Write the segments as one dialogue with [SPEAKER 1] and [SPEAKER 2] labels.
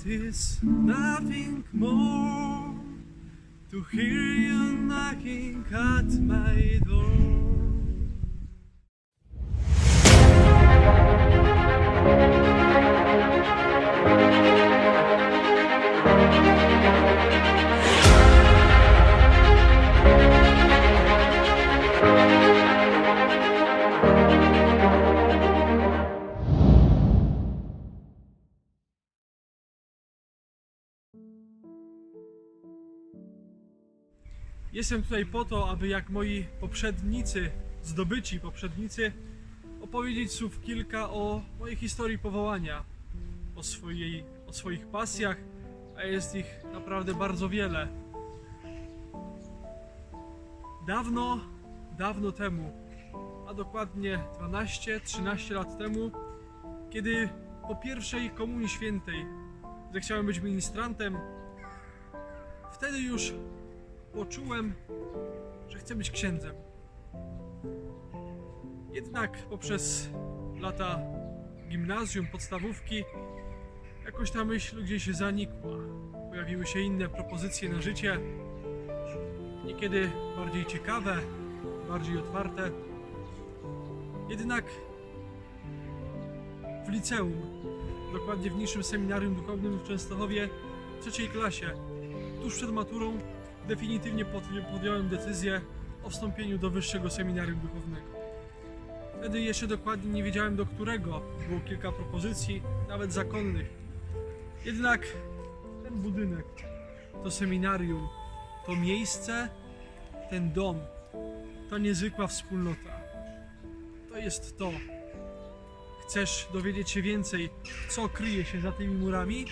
[SPEAKER 1] It is nothing more to hear you knocking at my door. Jestem tutaj po to, aby jak moi poprzednicy, zdobyci poprzednicy, opowiedzieć słów kilka o mojej historii powołania, o, swojej, o swoich pasjach, a jest ich naprawdę bardzo wiele. Dawno, dawno temu, a dokładnie 12-13 lat temu, kiedy po pierwszej Komunii Świętej zechciałem być ministrantem, wtedy już poczułem, że chcę być księdzem. Jednak poprzez lata gimnazjum, podstawówki, jakoś ta myśl gdzieś zanikła. Pojawiły się inne propozycje na życie, niekiedy bardziej ciekawe, bardziej otwarte. Jednak w liceum, dokładnie w niższym seminarium duchownym w Częstochowie, w trzeciej klasie, tuż przed maturą, definitywnie pod- podjąłem decyzję o wstąpieniu do wyższego seminarium duchownego. Wtedy jeszcze dokładnie nie wiedziałem do którego. Było kilka propozycji, nawet zakonnych. Jednak ten budynek, to seminarium, to miejsce, ten dom, to niezwykła wspólnota. To jest to. Chcesz dowiedzieć się więcej, co kryje się za tymi murami?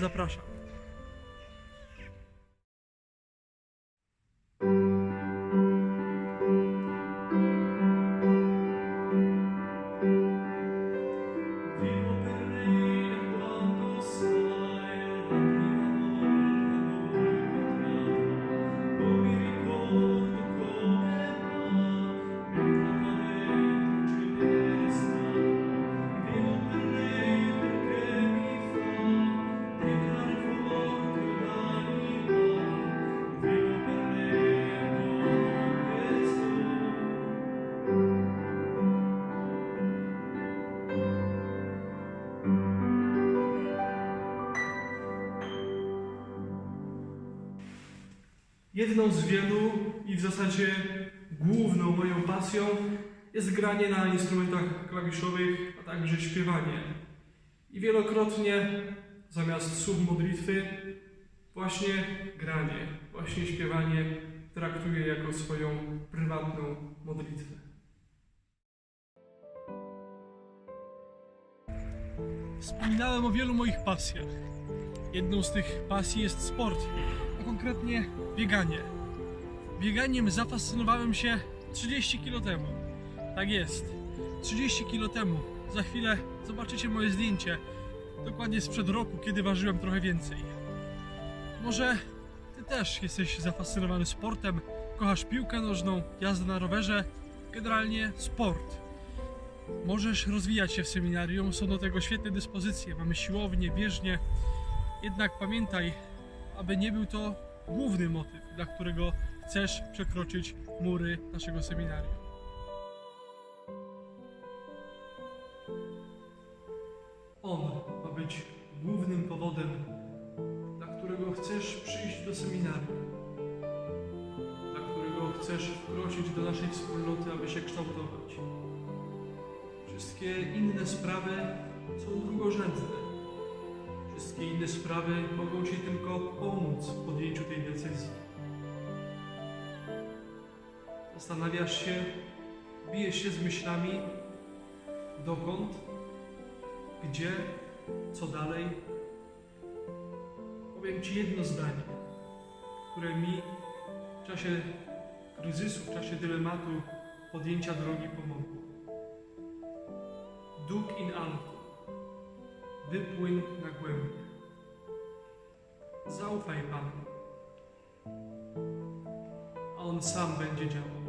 [SPEAKER 1] Zapraszam. Jedną z wielu i w zasadzie główną moją pasją jest granie na instrumentach klawiszowych, a także śpiewanie. I wielokrotnie zamiast słów modlitwy właśnie granie, właśnie śpiewanie traktuję jako swoją prywatną modlitwę. Wspominałem o wielu moich pasjach. Jedną z tych pasji jest sport, a konkretnie bieganie. Bieganiem zafascynowałem się 30 kg temu. Tak jest, 30 kg temu. Za chwilę zobaczycie moje zdjęcie, dokładnie sprzed roku, kiedy ważyłem trochę więcej. Może ty też jesteś zafascynowany sportem, kochasz piłkę nożną, jazdę na rowerze, generalnie sport. Możesz rozwijać się w seminarium, są do tego świetne dyspozycje, mamy siłownię, bieżnię. Jednak pamiętaj, aby nie był to główny motyw, dla którego chcesz przekroczyć mury naszego seminarium. On ma być głównym powodem, dla którego chcesz przyjść do seminarium, dla którego chcesz wkroczyć do naszej wspólnoty, aby się kształtować. Wszystkie inne sprawy są drugorzędne. Wszystkie inne sprawy mogą Ci tylko pomóc w podjęciu tej decyzji. Zastanawiasz się, bijesz się z myślami, dokąd, gdzie, co dalej. Powiem Ci jedno zdanie, które mi w czasie kryzysu, w czasie dylematu podjęcia drogi pomogło. Duk in alto. Wypłyń na głębię. Zaufaj Panu. On sam będzie działał.